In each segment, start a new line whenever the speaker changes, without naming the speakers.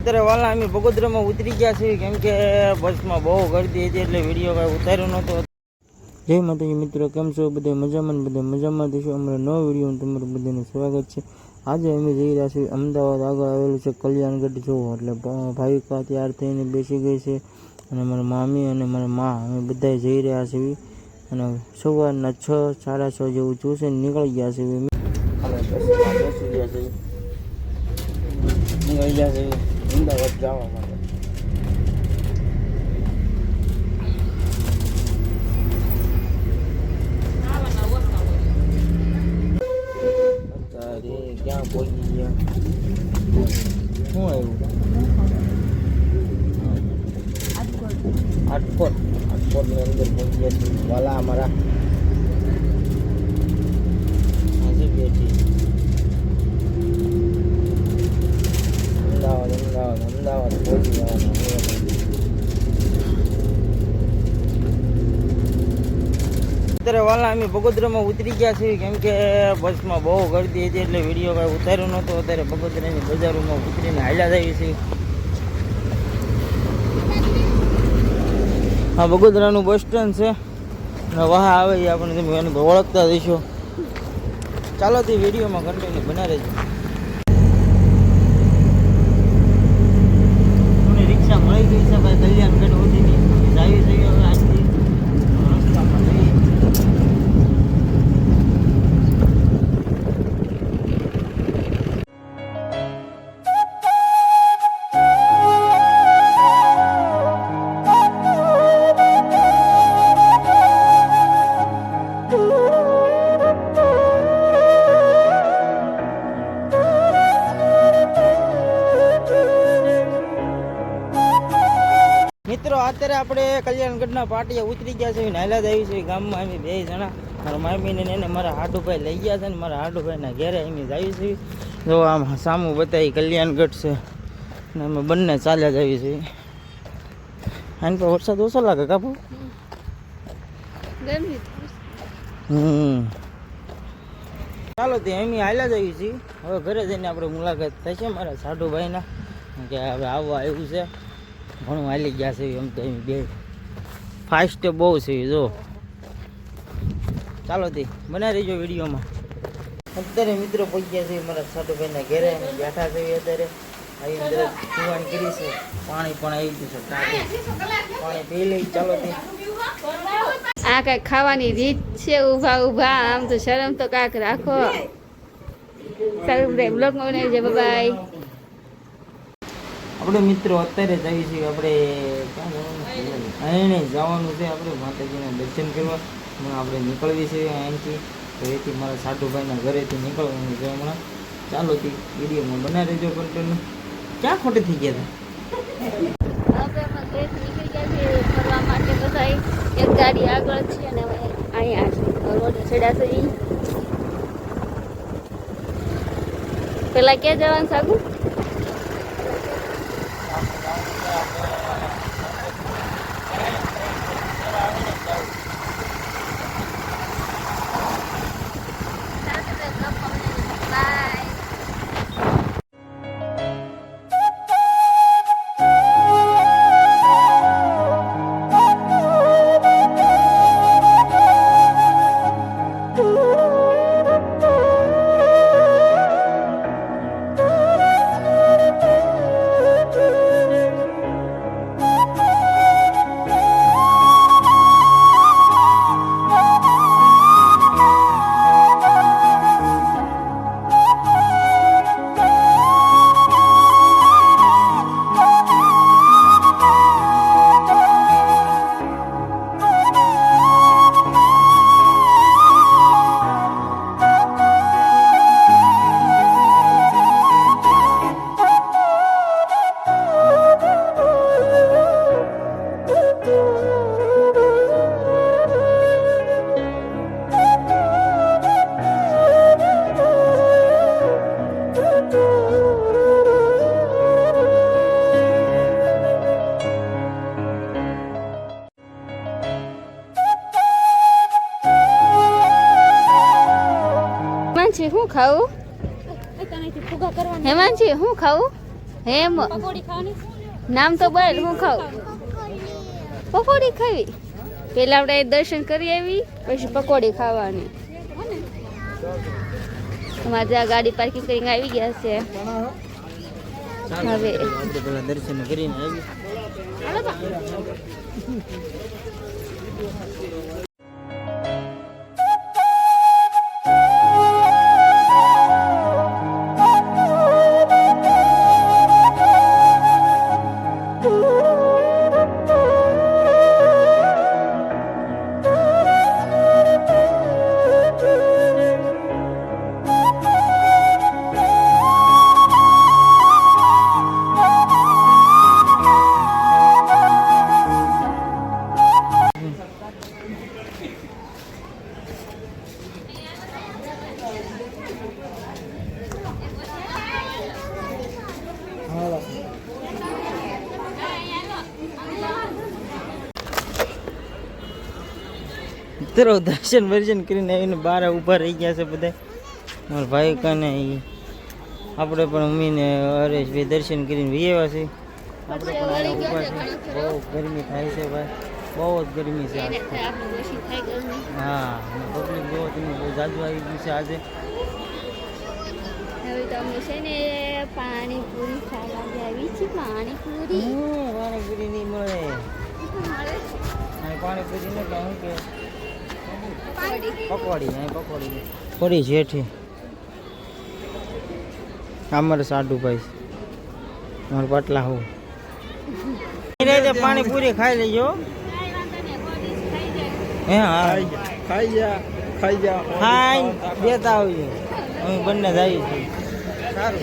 અત્યારે વાલા અમે બગોદરામાં ઉતરી ગયા છીએ, કેમ કે બસમાં બહુ ગરદી હતી એટલે વીડિયો કાંઈ ઉતાર્યો નહોતો. જય માતાજી મિત્રો, કેમ છો? બધા મજામાં ને બધા મજામાં દેશો અમારા નવો વીડિયો તમારું બધાનું સ્વાગત છે. આજે અમે જઈ રહ્યા છીએ અમદાવાદ, આગળ આવેલું છે કલ્યાણગઢ જોવો. એટલે ભાવિકા ત્યાર થઈને બેસી ગઈ છે અને મારા મામી અને મારા મા અમે બધા જઈ રહ્યા છીએ. અને સવારના છ, સાડા છ જેવું જોશે નીકળી ગયા છીએ નીકળી ગયા છે. અમદાવાદ જવા માટે. ક્યાં પહોંચી ગયા? શું આવ્યું? આટકોટ. આટકોટની અંદર પહોંચી ગયા વાલા અમારા આજે બેઠી અમદાવાદ અમદાવાદ અમદાવાદ પહોંચી જવાના અત્યારે વાલા અમે બગોદરામાં ઉતરી ગયા છીએ. કેમ કે બસમાં બહુ ગરદી હતી એટલે વીડિયો કાંઈ ઉતાર્યો નહોતો. અત્યારે બગોદરાની બજારોમાં ઉતરીને હાલ્યા થઈ છે હા બગોદરાનું બસ સ્ટેન્ડ છે. અને વાહ આવે એ આપણે તમે ઓળખતા જઈશું. ચાલો તે વિડીયોમાં કન્ટિન્યુ બના રહેજો. મિત્રો અત્યારે આપણે કલ્યાણગઢના પાટીએ ઉતરી ગયા છે નાયલા આવી છે ગામમાં અમે બે જણા. મારા મામીને ને એને મારા હાડુભાઈ લઈ ગયા છે ને મારા હાડુભાઈના ઘેરે અમે જઈએ છીએ. જો આમ સામું બતાવી કલ્યાણગઢ છે ને અમે બંને ચાલ્યા જઈએ છીએ. આને પર વરસાદ ઓછો લાગે કાપુ હમ. ચાલો તે અમે હાલ્યા જ આવી છીએ. હવે ઘરે જઈને આપણે મુલાકાત થશે મારા સાડુભાઈના કે હવે આવવા આવ્યું છે. ઘણું હાલી ગયા છે એમ તો બે. ફાસ્ટ બહુ છે જો. ચાલો તે બના રહીજો વિડીયોમાં. અત્યારે મિત્રો પહોંચ્યા છે મારા સાટુભાઈના ઘેરે બેઠા છે અત્યારે. આવી અંદર પીવાની કરી છે. પાણી પણ આવી ગયું છે પાણી પી લઈ, ચાલો તે.
આ કઈ ખાવાની રીત છે, ઊભા ઊભા. આમ તો શરમ તો કાંક રાખો. સારું બ્લોક બનાવી છે બાય
આપણે મિત્રો અત્યારે જઈએ છીએ, આપણે ક્યાં જવાનું છે? આપણે માતાજીના દર્શન કરવા. હમણાં આપણે નીકળવી છે અહીંથી. તો એથી મારા સાધુભાઈના ઘરેથી નીકળવાનું છે હમણાં. ચાલો તે વિડીયોમાં બનાવી રહેજો કન્ટેન ક્યાં ખોટે થઈ ગયા હતા
એક ગાડી આગળ છે અને અહીંયા રોડ ઈ. પેલા ક્યાં જવાનું સાગુ? ખાવું? હેમાંશી શું ખાવું? હેમ. નામ તો બોલ હું ખાઉં. પકોડી ખાવી. પેલા આપણે દર્શન કરી આવી પછી પકોડી ખાવાની. અમારે ત્યાં ગાડી પાર્કિંગ કરીને આવી ગયા છે. હવે.
પેલા દર્શન કરીને આવી મિત્રો દર્શન વર્જન કરીને આવીને બહાર ઊભા રહી ગયા છે બધા. મારા ભાઈ કાને આપણે પણ મમ્મીને હરેશભાઈ દર્શન કરીને વિયેવા છે. આપણે પણ ઊભા છે. બહુ ગરમી થાય છે ભાઈ. બહુ જ ગરમી છે હા પબ્લિક બહુ તમે બહુ જાજુ આવી ગયું છે આજે.
હવે તો છે ને પાણીપુરી ખાવા આવી છે પાણીપુરી?
પાણીપુરી નહીં મળે. પાણીપુરી ને શું કે પકોડી પકોડી જેઠી. અમારે સાડુભાઈ. મારે પાટલા હું. પાણીપુરી ખાઈ લેજો. હે હા.
ખાઈ જા ખાઈ જા
ખાઈ દેતા આવજો અમે બંને જઈએ છીએ. સારું.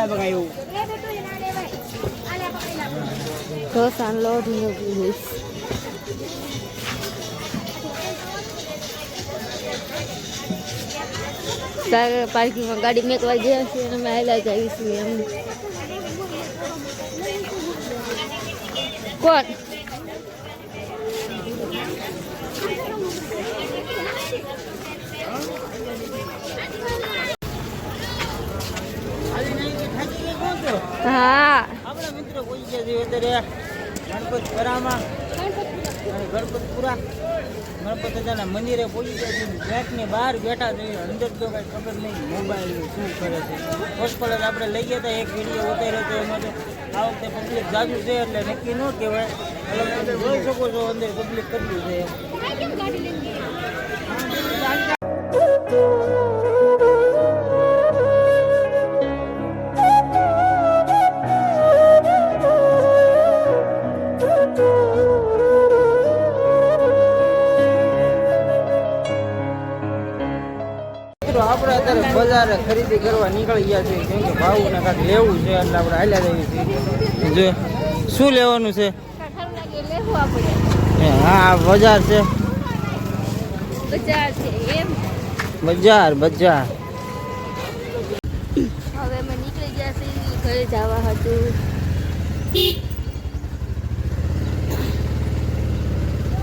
જોયું
એવું ના કાંઈ બગાયું
ઢોસા લોટ બધું તારે પાર્કિંગમાં ગાડી મેકવા ગયા છીએ અને અમે હાલ્યા જઈએ એમ કોણ હા.
આપણા મિત્રો કોઈ ગયા છે અત્યારે ગણપતપુરામાં. ગણપતપુરા ગણપત દાદાના મંદિરે પહોંચી ગયા છે. ગેટની બહાર બેઠા છે. અંદર તો કાંઈ ખબર નહીં મોબાઈલ શું કરે છે. હોસ્પિટલ આપણે લઈ ગયા હતા. એક વીડિયો ઉતાર્યો હતો. એમાં તો આ વખતે પબ્લિક જાજુ છે એટલે નક્કી ન કહેવાય. એટલે જોઈ શકો છો, અંદર પબ્લિક કેટલું છે. ખરીદી કરવા નીકળી ગયા છે. કેમ કે ભાવને કાંઈક લેવું છે એટલે આપણે હાલ્યા જઈએ છીએ. શું લેવાનું છે? હા બજાર છે.
બજાર
બજાર.
હવે નીકળી ગયા છીએ, ઘરે જવા હતું.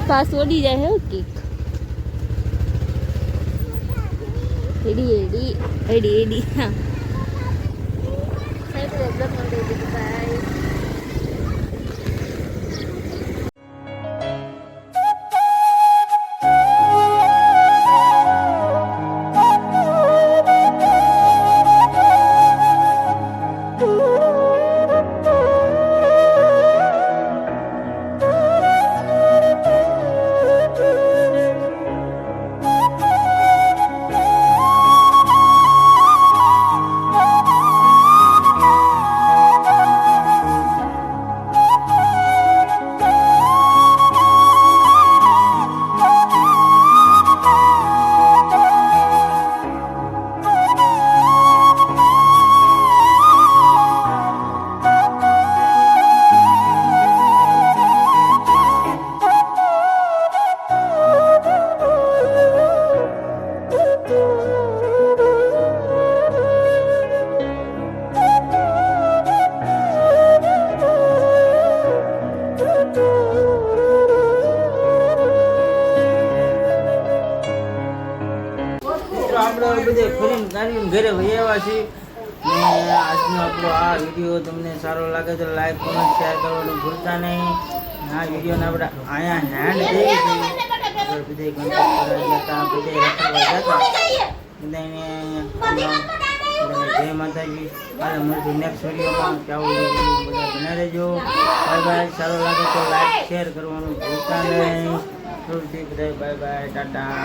પાસ ઓડી જાય હે, કેક. എടി എടി
എടി എടി ആ എബ്ലോഗ് നോക്കി ബൈ ઘરે આવ્યા છીએ. આજનો આપણો આ વીડિયો તમને સારો લાગે તો લાઈક કોમેન્ટ શેર કરવાનું ભૂલતા નહીં. આ વિડીયોને આપણે અહીંયા હેન્ડ દેવી છે બધા બધે ગણપત જતા બધાને જય માતાજી. અને મળશું નેક્સ્ટ વિડીયોમાં ત્યાં બધા બના રહેજો. બાય બાય સારો લાગે તો લાઈક શેર કરવાનું ભૂલતા નહીં. બધા બાય બાય ટાટા.